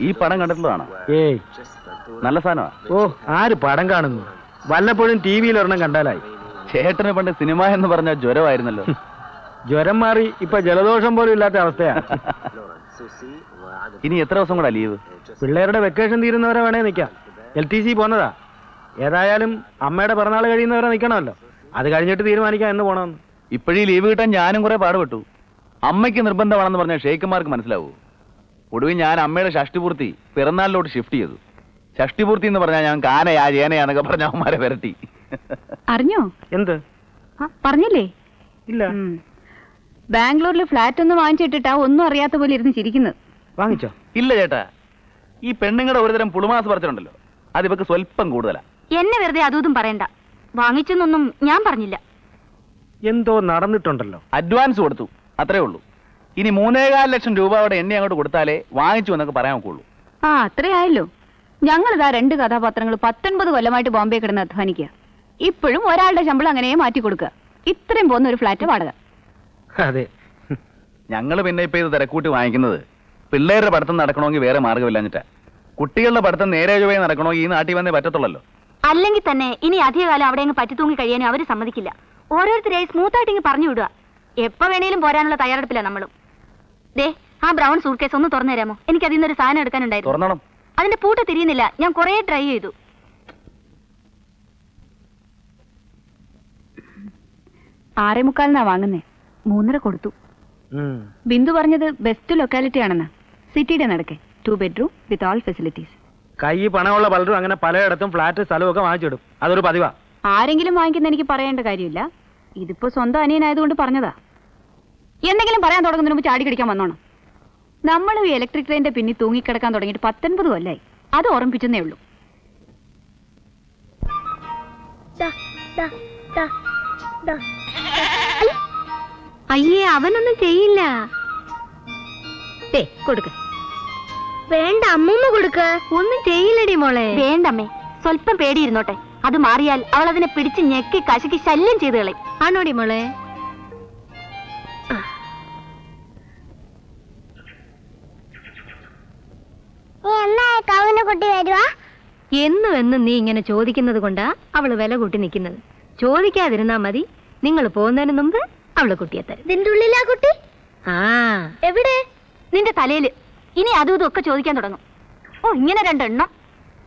ഈ പടം കണ്ടിട്ടുള്ളതാണ്? ഏയ്. നല്ല സാധനമാ. ഓ ആര് പടം കാണുന്നു? വല്ലപ്പോഴും ടി വിയിൽ ഒരെണ്ണം കണ്ടാലായി. ചേട്ടന് പണ്ട് സിനിമ എന്ന് പറഞ്ഞ ജ്വരമായിരുന്നല്ലോ. ജ്വരം മാറി ഇപ്പൊ ജലദോഷം പോലും ഇല്ലാത്ത അവസ്ഥയാ ഇനി എത്ര ദിവസം കൂടെ ലീവ്? പിള്ളേരുടെ വെക്കേഷൻ തീരുന്നവരെ വേണേ നിൽക്കാം എൽ ടി സി പോന്നതാ. ഏതായാലും അമ്മയുടെ പിറന്നാൾ കഴിയുന്നവരെ നിൽക്കണമല്ലോ അത് കഴിഞ്ഞിട്ട് തീരുമാനിക്കാം എന്ന് പോണമെന്ന് ഇപ്പോഴീ ലീവ് കിട്ടാൻ ഞാനും കുറെ പാടുപെട്ടു. അമ്മയ്ക്ക് നിർബന്ധമാണെന്ന് പറഞ്ഞ ഷെയ്ഖുമാർക്ക് മനസ്സിലാവൂ? ഒടുവിൽ ഞാൻ അമ്മയുടെ ഷഷ്ടിപൂർത്തി പിറന്നാളിലോട്ട് ഷിഫ്റ്റ് ചെയ്തു. ഷഷ്ടിപൂർത്തി എന്ന് പറഞ്ഞാൽ ഞാൻ കാനയാ ചേനയാന്നൊക്കെ പറഞ്ഞ അവന്മാരെ വരട്ടി. അറിഞ്ഞോ? എന്ത്? ആ, പറഞ്ഞില്ലേ? ഇല്ല. ഉം. ബാംഗ്ലൂരിൽ ഫ്ലാറ്റ് ഒന്ന് വാങ്ങിച്ചിട്ടിട്ടാ ഒന്നും അറിയാത്ത പോലെ ഇരുന്ന് ചിരിക്കുന്നത് വാങ്ങിച്ചോ? ഇല്ല ചേട്ടാ. ഈ പെണ്ണുങ്ങളുടെ ഒരുതരം പുളുമാസ് പറിച്ചിട്ടുണ്ടല്ലോ. അത് ഇവക്ക് സ്വല്പം കൂടുതലാ. എന്നെ വെറുതെ അതും പറയണ്ട. വാങ്ങിച്ചെന്നൊന്നും ഞാൻ പറഞ്ഞില്ല. എന്തോ നടന്നിട്ടുണ്ടല്ലോ. അഡ്വാൻസ് കൊടുത്തു. അത്രേ ഉള്ളൂ. ഇനി മൂന്നേകാൽ ലക്ഷം രൂപ അവിടെ എണ്ണി അങ്ങോട്ട് കൊടുത്താലേ വാങ്ങിച്ചു എന്നൊക്കെ പറയാൻ ഒക്കുള്ളൂ. ആ അത്രേ ആയല്ലോ. ഞങ്ങളിതാ രണ്ട് കഥാപാത്രങ്ങൾ പത്തൊൻപത് കൊല്ലമായിട്ട് ബോംബെ കിടന്ന് അധ്വാനിക്കുക ഇപ്പോഴും ഒരാളുടെ ശമ്പളം അങ്ങനെ മാറ്റി കൊടുക്കുക ഇത്രയും പോകുന്ന ഒരു ഫ്ലാറ്റ് വാടക. അതെ. ഞങ്ങൾ പിന്നെ ഇപ്പൊ ഇത് തിരക്കൂട്ടി വാങ്ങിക്കുന്നത് പിള്ളേരുടെ പഠിത്തം നടക്കണമെങ്കിൽ വേറെ മാർഗമില്ലാഞ്ഞിട്ടാ. കുട്ടികളുടെ പഠിത്തം നേരെ ചൊവ്വേ നടക്കണമെങ്കിൽ ഈ നാട്ടിൽ വന്നേ പറ്റത്തുള്ളല്ലോ. അല്ലെങ്കിൽ തന്നെ ഇനി അധികകാലം അവിടെ അങ്ങ് പറ്റിത്തൂങ്ങി കഴിയാനും അവർ സമ്മതിക്കില്ല. ഓരോരുത്തരെയായി സ്മൂത്തായിട്ട് ഇങ്ങ് പറഞ്ഞു വിടുക. എപ്പോ വേണേലും പോരാനുള്ള തയ്യാറെടുപ്പില്ല നമ്മളും. ദേ ആ ബ്രൗൺ സൂട്ട് കേസ് ഒന്ന് തുറന്നു തരാമോ എനിക്ക് അതിൽ നിന്നൊരു സാധനം എടുക്കാനുണ്ടായിരുന്നു. തുറന്നണം. അതിന്റെ പൂട്ട് തിരിയുന്നില്ല. ഞാൻ കുറേ ട്രൈ ചെയ്തു. ആറേ മുക്കാലിനാ വാങ്ങുന്നേ. മൂന്നര കൊടുത്തു. ബിന്ദു പറഞ്ഞത് ബെസ്റ്റ് ലൊക്കാലിറ്റി ആണെന്ന്. സിറ്റിയുടെ നടക്കെ. Two bedroom with all facilities കൈ പണമുള്ള പലരും അങ്ങനെ പലയിടത്തും ഫ്ലാറ്റ് സ്ഥലമൊക്കെ വാങ്ങിച്ചിടും. അതൊരു പതിവാ. ആരെങ്കിലും വാങ്ങിക്കുന്ന എനിക്ക് പറയേണ്ട കാര്യമില്ല. ഇതിപ്പോ സ്വന്തം അനിയനായതുകൊണ്ട് പറഞ്ഞതാ. എന്തെങ്കിലും പറയാൻ തുടങ്ങുന്നതിന് മുമ്പ് ചാടി കടിക്കാൻ വന്നോണം. നമ്മൾ ഈ ഇലക്ട്രിക് ട്രെയിനിന്റെ പിന്നിൽ തൂങ്ങിക്കിടക്കാൻ തുടങ്ങിയിട്ട് പത്തൊൻപത് കൊല്ലായി. അത് ഓർമ്മിപ്പിച്ചെന്നേ ഉള്ളൂ. അയ്യേ അവനൊന്നും ചെയ്യില്ല. കൊടുക്ക. വേണ്ട അമ്മൂമ്മ കൊടുക്ക. ഒന്നും ചെയ്യില്ലടി മോളെ. വേണ്ടമ്മേ സ്വല്പം പേടിയിരുന്നോട്ടെ. അത് മാറിയാൽ അവൾ അതിനെ പിടിച്ച് ഞെക്കി കശക്കി ശല്യം ചെയ്ത് കളയും. ആണോടി മോളെ? എന്നും എന്നും നീ ഇങ്ങനെ ചോദിക്കുന്നത് കൊണ്ടാ അവൾ വില കൂട്ടി നിൽക്കുന്നത്. ചോദിക്കാതിരുന്നാ മതി. നിങ്ങൾ പോകുന്നതിന് മുമ്പ് അവൾ കുട്ടിയെ തരും. ഇതിന്റെ ഉള്ളിലാ കുട്ടി? ആ. എവിടെ? നിന്റെ തലയിൽ. ഇനി അതും ഇതും ഒക്കെ ചോദിക്കാൻ തുടങ്ങും. ഓ ഇങ്ങനെ രണ്ടെണ്ണം.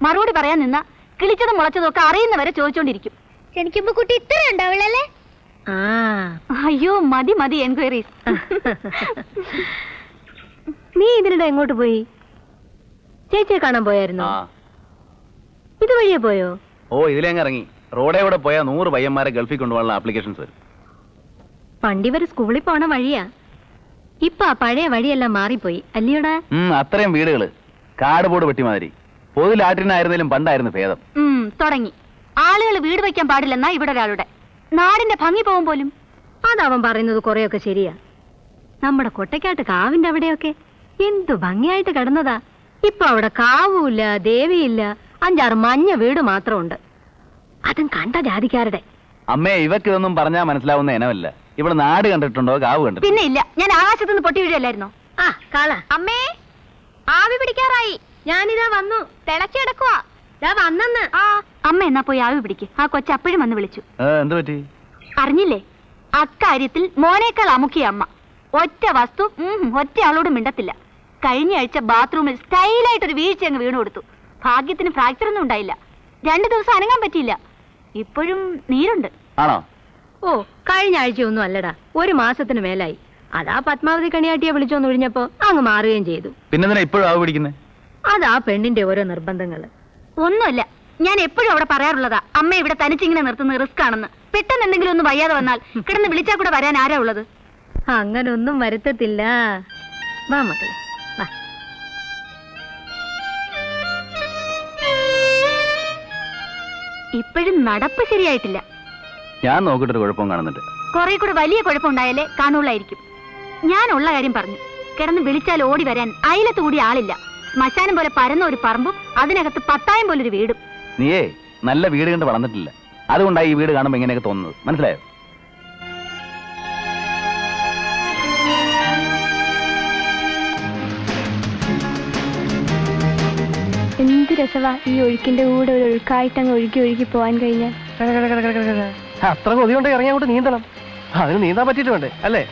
മറുപടി പറയാൻ നിന്ന കിളിച്ചതും മുളച്ചതും ഒക്കെ അറിയുന്നവരെ ചോദിച്ചോണ്ടിരിക്കും. ജനിക്കുമ്പോ കുട്ടി ഇത്ര ഉണ്ടാവുള്ളല്ലേ ആ. അയ്യോ മതി മതി എൻക്വയറീസ് നീ ഇതിനിടെ എങ്ങോട്ട് പോയി? ചേച്ചിയെ കാണാൻ പോയായിരുന്നോ? ആ. ഇതുവഴിയെ പോയോ? ഓ ഇതിലേങ്ങ് ഇറങ്ങി. റോഡേ കൂടെ പോയാൽ നൂറ് പയ്യന്മാരെ ഗൾഫിൽ കൊണ്ടുപോകാനുള്ള ആപ്ലിക്കേഷൻസ് വരും. പണ്ടി വരെ സ്കൂളിൽ പോണ വഴിയാ? ഇപ്പൊ ആ പഴയ വഴിയെല്ലാം മാറിപ്പോയി. അല്ലയോടാ? അത്രയും വീടുകൾ. കാട് പോട് വെട്ടി മാതിരി. പൊതു ലാറ്റിനായിരുന്നാലും പണ്ടായിരുന്നു ഭേദം. തുടങ്ങി. ആളുകൾ വീട് വെക്കാൻ പാടില്ലെന്നാ ഇവിടെ ഒരാളുടെ. നാടിന്റെ ഭംഗി പോകും പോലും. അതവൻ പറയുന്നത് കുറെയൊക്കെ ശരിയാ. നമ്മുടെ കൊട്ടക്കാട്ട് കാവിന്റെ അവിടെയൊക്കെ എന്തു ഭംഗിയായിട്ട് കിടന്നതാ. ഇപ്പൊ അവിടെ കാവുമില്ല ദേവിയില്ല അഞ്ചാറ് മഞ്ഞ വീട് മാത്രമുണ്ട്. അതും കണ്ട ജാതിക്കാരുടെ. അമ്മേ ഇവക്ക് ഇതൊന്നും പറഞ്ഞാൽ മനസ്സിലാവുന്ന ഇനമല്ല. ഇവിടെ നാട് കണ്ടിട്ടുണ്ടോ കാവ് കണ്ടു പിന്നെ ഇല്ല. ഞാൻ ആകാശത്ത് നിന്ന് പൊട്ടി വീഴല്ലായിരുന്നോ? ആ കാള. അമ്മേ ആവി പിടിക്കാറായി. ഞാനിതാ വന്നു. തിളച്ചെടുക്കുവാ വന്നെന്ന്. ആ അമ്മ എന്നാ പോയി ആവി പിടിക്ക്. ആ കൊച്ചു അപ്പോഴും വന്ന് വിളിച്ചു. എന്ത് പറ്റി? അറിഞ്ഞില്ലേ? അക്കാര്യത്തിൽ മോനേക്കാൾ അമുക്കിയ അമ്മ. ഒറ്റ വസ്തു ഒറ്റ ആളോട് മിണ്ടത്തില്ല. കഴിഞ്ഞ ആഴ്ച ബാത്റൂമിൽ സ്റ്റൈലായിട്ടൊരു വീഴ്ച അങ്ങ് വീണു കൊടുത്തു ഭാഗ്യത്തിന് ഫ്രാക്ചർ ഒന്നും ഉണ്ടായില്ല. രണ്ടു ദിവസം അനങ്ങാൻ പറ്റിയില്ല. ഇപ്പോഴും നീരുണ്ട്. ആണോ? ഓ കഴിഞ്ഞ ആഴ്ചയൊന്നും അല്ലടാ. ഒരു മാസത്തിന് മേലായി. അതാ പത്മാവതി കണിയാട്ടിയെ വിളിച്ചോന്ന് ഒഴിഞ്ഞപ്പോ അങ്ങ് മാറുകയും ചെയ്തു. പിന്നെ ഇപ്പോഴും ആവ് പിടിക്കുന്നത് അതാ പെണ്ണിന്റെ ഓരോ നിർബന്ധങ്ങൾ. ഒന്നുമല്ല. ഞാൻ എപ്പോഴും അവിടെ പറയാറുള്ളതാ അമ്മ ഇവിടെ തനിച്ചിങ്ങനെ നിർത്തുന്നത് റിസ്ക് ആണെന്ന്. പെട്ടെന്ന് എന്തെങ്കിലും ഒന്ന് വയ്യാതെ വന്നാൽ കിടന്ന് വിളിച്ചാൽ കൂടെ വരാൻ ആരാ ഉള്ളത്? അങ്ങനൊന്നും വരുത്തത്തില്ല. വാ മക്കളെ. ഇപ്പോഴും നടപ്പ് ശരിയായിട്ടില്ല. ഞാൻ നോക്കിട്ടൊരു കുഴപ്പം കാണുന്നുണ്ട്. കുറെ കൂടെ വലിയ കുഴപ്പമുണ്ടായാലേ കാണുള്ളായിരിക്കും ഞാൻ ഉള്ള കാര്യം പറഞ്ഞു. കിടന്ന് വിളിച്ചാൽ ഓടി വരാൻ അയലത്ത് കൂടി ആളില്ല. ശ്മശാനം പോലെ പരന്ന ഒരു പറമ്പും അതിനകത്ത് പത്തായം പോലൊരു വീടും. നീയേ നല്ല വീട് കണ്ട് വളർന്നിട്ടില്ല. അതുകൊണ്ടായി ഈ വീട് കാണുമ്പോൾ ഇങ്ങനെയൊക്കെ തോന്നുന്നത്. മനസ്സിലായോ? രസവാ ഈ ഒഴുക്കിന്റെ കൂടെ ഒരു ഒഴുക്കായിട്ട് അങ്ങ് ഒഴുകി ഒഴുകി പോവാൻ കഴിഞ്ഞാൽ. അത്ര കൊതിയുണ്ട് ഇറങ്ങി അങ്ങോട്ട് നീന്തണം. അതിന് നീന്താൻ പറ്റിയിട്ട് വേണ്ടേ അല്ലേ?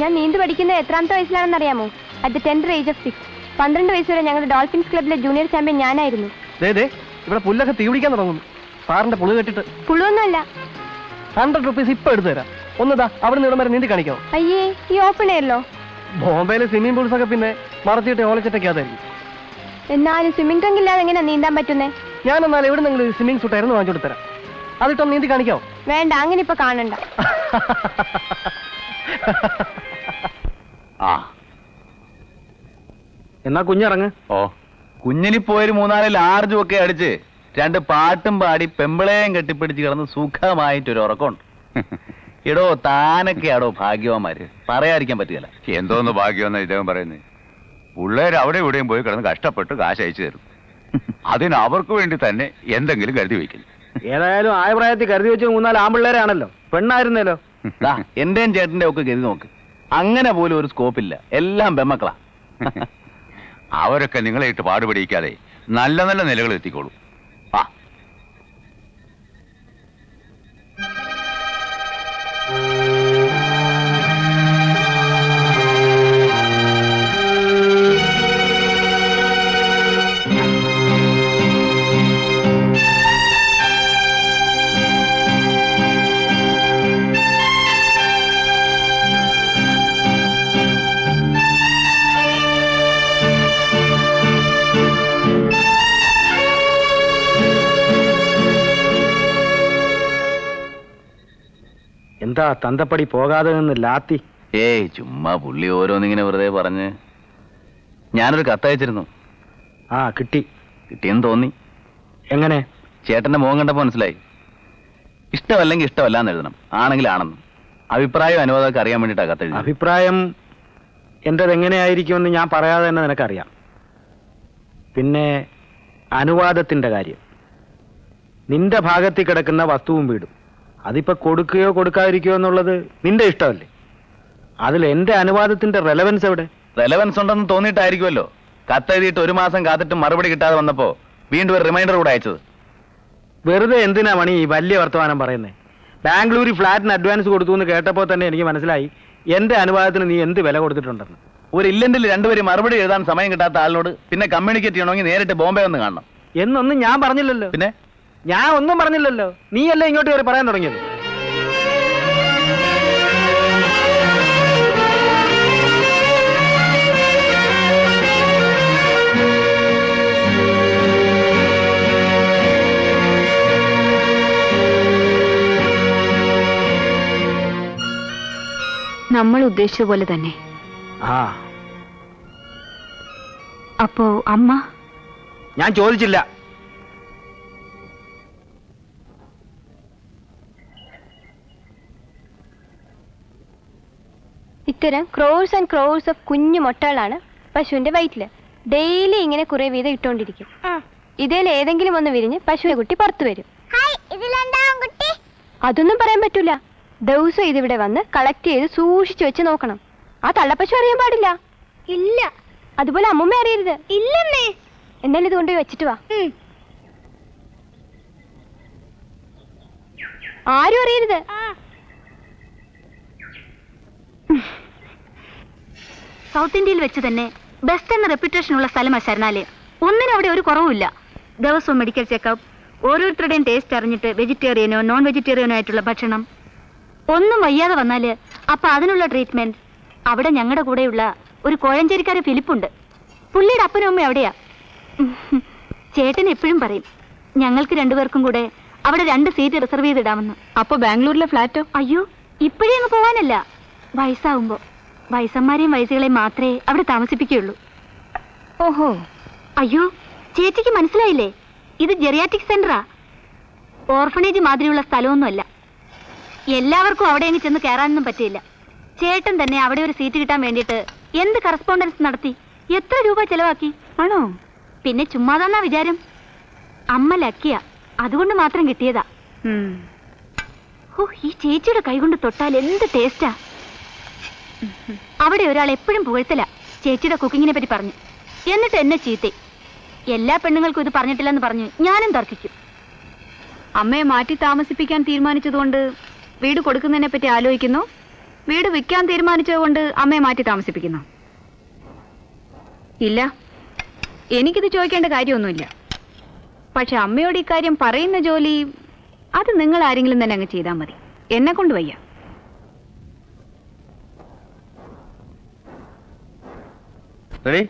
ഞാൻ നീന്ത് പഠിക്കുന്നത് എത്രാമത്തെ വയസ്സിലാണെന്ന് അറിയാമോ? At tenth age of six പന്ത്രണ്ട് വയസ്സ് വരെ ഞങ്ങളുടെ ഡോൾഫിൻസ് ക്ലബിലെ ജൂനിയർ ചാമ്പ്യൻ ഞാനായിരുന്നു. ഇവിടെ പുല്ലൊക്കെ തീ പിടിക്കാൻ തുടങ്ങുന്നു. സാറിന്റെ പുളി കെട്ടിട്ട്. പുളുവൊന്നുമല്ല. ഹൺഡ്രഡ് റുപ്പീസ് ഇപ്പൊ എടുത്തു തരാം. ഒന്നതാ അവിടെ നിന്ന് വരെ നീന്തി കാണിക്കാം. അയ്യേ ഈ ഓപ്പൺ ആയല്ലോ ബോംബെയിലെ സ്വിമ്മിംഗ് പൂൾസ് ഒക്കെ പിന്നെ മറച്ചിട്ട് ഓളച്ചിട്ടൊക്കെ അതായിരിക്കും. എന്നാലും സ്വിമ്മിംഗ് ടാങ്ക് ഇല്ലാതെ എങ്ങനെ നീന്താൻ പറ്റുന്നേ? ഞാൻ എന്നാൽ എവിടെ നിങ്ങൾ സ്വിമ്മിംഗ് സൂട്ട് ആയിരുന്നു വാങ്ങിച്ചു കൊടുത്തരാം. അതിട്ടോ നീന്തി കാണിക്കോ വേണ്ട അങ്ങനെ ഇപ്പൊ കാണണ്ട. ആ. എന്നാ കുഞ്ഞിറങ്ങ്. ഓ. കുഞ്ഞിനി പോയൊരു മൂന്നാൽ ലാർജും ഒക്കെ അടിച്ച് രണ്ട് പാട്ടും പാടി പെമ്പിളയും കെട്ടിപ്പിടിച്ച് കിടന്ന് സുഖമായിട്ടൊരു ഉറക്കമുണ്ട്. ഇടോ താനൊക്കെയാടോ ഭാഗ്യവാന്മാര്? പറയാതിരിക്കാൻ പറ്റുകയില്ല. എന്തോന്ന് ഭാഗ്യമെന്ന് ഇദ്ദേഹം പറയുന്നത് പിള്ളേർ അവിടെ ഇവിടെയും പോയി കിടന്ന് കഷ്ടപ്പെട്ട് കാശ് അയച്ചു തരും. അതിന് അവർക്ക് വേണ്ടി തന്നെ എന്തെങ്കിലും കരുതി വയ്ക്കുന്നു ഏതായാലും ആയ പ്രായത്തിൽ കരുതി വെച്ച് മൂന്നാൽ ആമ്പിള്ളേരാണല്ലോ പെണ്ണായിരുന്നല്ലോ. ദാ, എന്റെയും ചേട്ടന്റെ ഒക്കെ ഗതി നോക്ക്. അങ്ങനെ പോലും ഒരു സ്കോപ്പില്ല എല്ലാം ബെമ്മക്കളാ അവരൊക്കെ നിങ്ങളെ ഇട്ട് പാടുപിടിക്കാതെ നല്ല നല്ല നിലകൾ എത്തിക്കോളൂ. എന്താ തന്തപ്പടി പോകാതെ നിന്ന് ലാത്തി? ഏയ് ചുമ്മാ പുള്ളി ഓരോന്നിങ്ങനെ വെറുതെ പറഞ്ഞ്. ഞാനൊരു കത്തയച്ചിരുന്നു ആ കിട്ടി. കിട്ടിയെന്ന് തോന്നി. എങ്ങനെ? ചേട്ടന്റെ മുഖം കണ്ടപ്പോ മനസ്സിലായി. ഇഷ്ടമല്ലെങ്കിൽ ഇഷ്ടമല്ലാന്ന് എഴുതണം. ആണെങ്കിൽ ആണെന്നും. അഭിപ്രായം അനുവാദമൊക്കെ അറിയാൻ വേണ്ടിയിട്ടാ കത്തെഴുതി അഭിപ്രായം എന്റെത് എങ്ങനെയായിരിക്കുമെന്ന് ഞാൻ പറയാതെ തന്നെ നിനക്കറിയാം. പിന്നെ അനുവാദത്തിന്റെ കാര്യം. നിന്റെ ഭാഗത്തിൽ കിടക്കുന്ന വസ്തുവും വീടും. അതിപ്പോ കൊടുക്കുകയോ കൊടുക്കാതിരിക്കുകയോ എന്നുള്ളത് നിന്റെ ഇഷ്ടമല്ലേ? അതിൽ എന്റെ അനുവാദത്തിന്റെ റെലവൻസ് എവിടെ? റെലവൻസ് ഉണ്ടെന്ന് തോന്നിയിട്ടായിരിക്കുമല്ലോ. കത്തെഴുതിയിട്ട് ഒരു മാസം കാത്തിട്ട് മറുപടി കിട്ടാതെ വന്നപ്പോ വീണ്ടും ഒരു റിമൈൻഡർ കൂടെ അയച്ചത്. വെറുതെ എന്തിനാ മണി ഈ വലിയ വർത്തമാനം പറയുന്നത് ബാംഗ്ലൂരിൽ ഫ്ലാറ്റിന് അഡ്വാൻസ് കൊടുത്തു എന്ന് കേട്ടപ്പോൾ തന്നെ എനിക്ക് മനസ്സിലായി എന്റെ അനുവാദത്തിന് നീ എന്ത് വില കൊടുത്തിട്ടുണ്ടെന്ന്. ഒരു ഇല്ലന്റിൽ രണ്ടുപേരും മറുപടി എഴുതാൻ സമയം കിട്ടാത്ത ആളിനോട് പിന്നെ കമ്മ്യൂണിക്കേറ്റ് ചെയ്യണമെങ്കിൽ നേരിട്ട് ബോംബെ വന്ന് കാണണം. എന്നൊന്നും ഞാൻ പറഞ്ഞില്ലല്ലോ. പിന്നെ? ഞാൻ ഒന്നും പറഞ്ഞില്ലല്ലോ. നീയല്ലേ ഇങ്ങോട്ട് കയറി പറയാൻ തുടങ്ങിയത്? നമ്മൾ ഉദ്ദേശിച്ച പോലെ തന്നെ. ആ. അപ്പോ അമ്മ? ഞാൻ ചോദിച്ചില്ല. ഇത്തരം ക്രോഴ്സ് ആൻഡ് ക്രോഴ്സ് ഓഫ് കുഞ്ഞു മുട്ടകളാണ് പശുവിന്റെ വയറ്റിൽ. ഡെയിലി ഇങ്ങനെ കുറെ വീതം ഇട്ടുകൊണ്ടിരിക്കും ഇതിൽ ഏതെങ്കിലും ഒന്ന് വിരിഞ്ഞ് പശുവിനെ കുട്ടി പുറത്തു വരും. അതൊന്നും പറയാൻ പറ്റൂല. ദിവസം ഇതിവിടെ വന്ന് കളക്ട് ചെയ്ത് സൂക്ഷിച്ചു വെച്ച് നോക്കണം. ആ തള്ളപ്പശു അറിയാൻ പാടില്ല. ഇല്ല. അതുപോലെ അമ്മൂമ്മ അറിയരുത്. ഇല്ലമ്മേ എന്നാലും ഇത് കൊണ്ടുപോയി വെച്ചിട്ട് വാ. ആരും അറിയരുത്. സൗത്ത് ഇന്ത്യയിൽ വെച്ച് തന്നെ ബെസ്റ്റ് എന്ന റെപ്യൂട്ടേഷൻ ഉള്ള സ്ഥലമാണ് ശരണാലയം. ഒന്നിനും അവിടെ ഒരു കുറവുമില്ല. ദിവസവും മെഡിക്കൽ ചെക്കപ്പ് ഓരോരുത്തരുടെയും ടേസ്റ്റ് അറിഞ്ഞിട്ട് വെജിറ്റേറിയനോ നോൺ വെജിറ്റേറിയനോ ആയിട്ടുള്ള ഭക്ഷണം. ഒന്നും വയ്യാതെ വന്നാൽ അപ്പൊ അതിനുള്ള ട്രീറ്റ്മെന്റ് അവിടെ ഞങ്ങളുടെ കൂടെയുള്ള ഒരു കോഴഞ്ചേരിക്കാരൻ ഫിലിപ്പുണ്ട്. പുള്ളിയുടെ അപ്പനും അമ്മയും അവിടെയാ. ചേട്ടൻ എപ്പോഴും പറയും ഞങ്ങൾക്ക് രണ്ടുപേർക്കും കൂടെ അവിടെ രണ്ട് സീറ്റ് റിസർവ് ചെയ്തിടാമെന്ന്. അപ്പൊ ബാംഗ്ലൂരിലെ ഫ്ലാറ്റോ? അയ്യോ ഇപ്പോഴേ അങ്ങ് പോവാനല്ല. വയസ്സാവുമ്പോ. വയസ്സന്മാരെയും വയസ്സുകളെ മാത്രമേ അവിടെ താമസിപ്പിക്കുകയുള്ളൂ. ഓഹോ. അയ്യോ ചേച്ചിക്ക് മനസ്സിലായില്ലേ? ഇത് ജെറിയാറ്റിക് സെന്ററാ ഓർഫണേജ് മാതിരിയുള്ള സ്ഥലമൊന്നുമല്ല. എല്ലാവർക്കും അവിടെ അങ്ങ് ചെന്ന് കയറാനൊന്നും പറ്റില്ല ചേട്ടൻ തന്നെ അവിടെ ഒരു സീറ്റ് കിട്ടാൻ വേണ്ടിയിട്ട് എന്ത് കറസ്പോണ്ടൻസ് നടത്തി? എത്ര രൂപ ചെലവാക്കി? ആണോ? പിന്നെ ചുമ്മാതാന്നാ വിചാരം? അമ്മ ലക്കിയ. അതുകൊണ്ട് മാത്രം കിട്ടിയതാ. ഓ ഈ ചേച്ചിയുടെ കൈകൊണ്ട് തൊട്ടാൽ എന്ത് ടേസ്റ്റാ അവിടെ ഒരാൾ എപ്പോഴും പുകഴ്ത്തല. ചേച്ചിയുടെ കുക്കിങ്ങിനെ പറ്റി പറഞ്ഞു. എന്നിട്ട് എന്നെ ചീത്തി. എല്ലാ പെണ്ണുങ്ങൾക്കും ഇത് പറഞ്ഞിട്ടില്ലെന്ന് പറഞ്ഞു ഞാനും തർക്കിക്കും. അമ്മയെ മാറ്റി താമസിപ്പിക്കാൻ തീരുമാനിച്ചതുകൊണ്ട് വീട് കൊടുക്കുന്നതിനെ പറ്റി ആലോചിക്കുന്നു. വീട് വിൽക്കാൻ തീരുമാനിച്ചതുകൊണ്ട് അമ്മയെ മാറ്റി താമസിപ്പിക്കുന്നു. ഇല്ല. എനിക്കിത് ചോദിക്കേണ്ട കാര്യമൊന്നുമില്ല. പക്ഷെ അമ്മയോട് ഇക്കാര്യം പറയുന്ന ജോലി അത് നിങ്ങൾ ആരെങ്കിലും തന്നെ അങ്ങ് ചെയ്താൽ മതി. എന്നെ കൊണ്ട് വയ്യ. റെഡി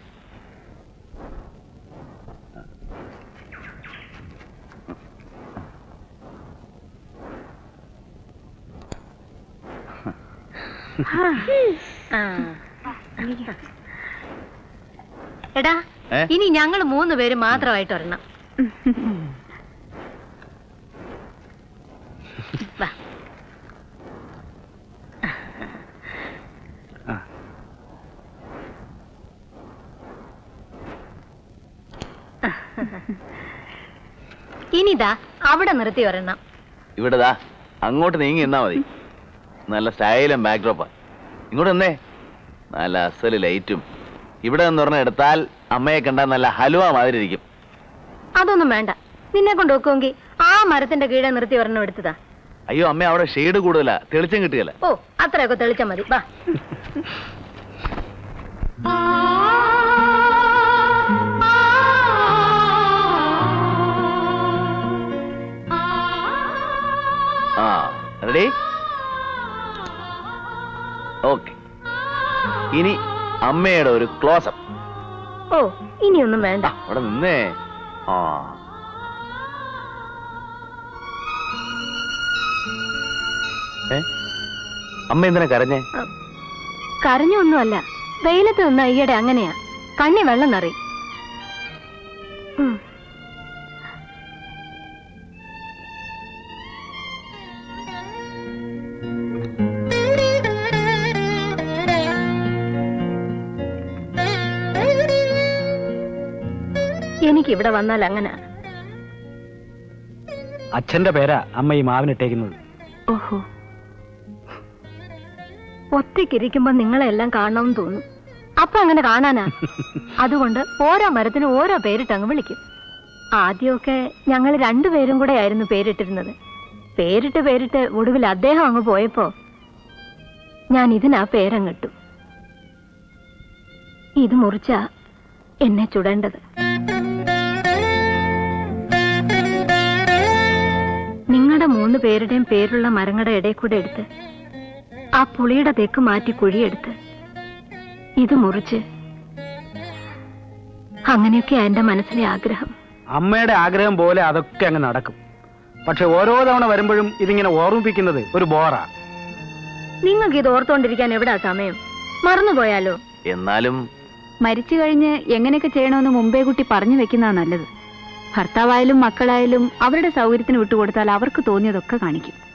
എടാ ഇനി ഞങ്ങൾ മൂന്ന് പേര് മാത്രമായിട്ട് ഒരെണ്ണം. ഇനിതാ അവിടെ നിർത്തി ഒരെണ്ണം. ഇവിടെ ദാ അങ്ങോട്ട് നീങ്ങി നിന്നാ മതി. നല്ല സ്റ്റൈലും ബാക്ക്ഡ്രോപ്പാ ഇങ്ങോട്ട് നിന്നേ. നല്ല അസൽ ലൈറ്റും. ഇവിടെ എന്ന് പറഞ്ഞ എടുത്താൽ അമ്മയെ കണ്ടാൽ നല്ല ഹലുവ മാതിരി ഇരിക്കും. അതൊന്നും വേണ്ട. നിന്നെ കൊണ്ട് നോക്കുമെങ്കിൽ ആ മരത്തിന്റെ കീഴെ നിർത്തി ഒരെണ്ണം എടുത്തതാ. അയ്യോ അമ്മ അവിടെ ഷെയ്ഡ് കൂടുതലാ. തെളിച്ചം കിട്ടുകയല്ല. ഓ അത്രയൊക്കെ തെളിച്ചാ മതി. വാ റെഡി ഓക്കെ ഇനി അമ്മയുടെ ഒരു ക്ലോസപ്പ് ഓ ഇനിയൊന്നും വേണ്ട. അവിടെ നിന്നേ. ആ? അമ്മ എന്തിനാ കരഞ്ഞേ? കരഞ്ഞൊന്നുമല്ല. വെയിലത്ത് നിന്ന് ഈയിടെ അങ്ങനെയാ. കണ്ണി വെള്ളം നിറയും. എനിക്കിവിടെ വന്നാൽ അങ്ങനെ? അച്ഛന്റെ പേരാ അമ്മ ഈ മാവിനിട്ടേക്കുന്നത് ഓഹോ. ഒറ്റയ്ക്കിരിക്കുമ്പോ നിങ്ങളെല്ലാം കാണണമെന്ന് തോന്നും. അപ്പൊ അങ്ങനെ കാണാനാ? അതുകൊണ്ട് ഓരോ മരത്തിനും ഓരോ പേരിട്ട് അങ്ങ് വിളിക്കും. ആദ്യമൊക്കെ ഞങ്ങൾ രണ്ടുപേരും കൂടെ ആയിരുന്നു പേരിട്ടിരുന്നത്. പേരിട്ട് പേരിട്ട് ഒടുവിൽ അദ്ദേഹം അങ്ങ് പോയപ്പോ ഞാൻ ഇതിനാ പേരങ്ങിട്ടു ഇത് മുറിച്ച എന്നെ ചുടേണ്ടത്. മൂന്ന് പേരുടെയും പേരുള്ള മരങ്ങളുടെ ഇടയിൽ കൂടെ എടുത്ത് ആ പുളിയുടെ തെക്ക് മാറ്റി കുഴിയെടുത്ത് ഇത് മുറിച്ച് അങ്ങനെയൊക്കെ എന്റെ മനസ്സിലെ ആഗ്രഹം. അമ്മയുടെ ആഗ്രഹം പോലെ അതൊക്കെ അങ്ങ് നടക്കും. പക്ഷെ ഓരോ തവണ വരുമ്പോഴും ഇതിങ്ങനെ ഓർമ്മിപ്പിക്കുന്നത് ഒരു ബോറാ നിങ്ങൾക്ക് ഇത് ഓർത്തോണ്ടിരിക്കാൻ എവിടാ സമയം? മറന്നുപോയാലോ എന്നാലും മരിച്ചു കഴിഞ്ഞ് എങ്ങനെയൊക്കെ ചെയ്യണമെന്ന് മുമ്പേ കുട്ടി പറഞ്ഞു വെക്കുന്നതാ നല്ലത്. ഭർത്താവായാലും മക്കളായാലും അവരുടെ സൗകര്യത്തിന് വിട്ടുകൊടുത്താൽ അവർക്ക് തോന്നിയതൊക്കെ കാണിക്കും.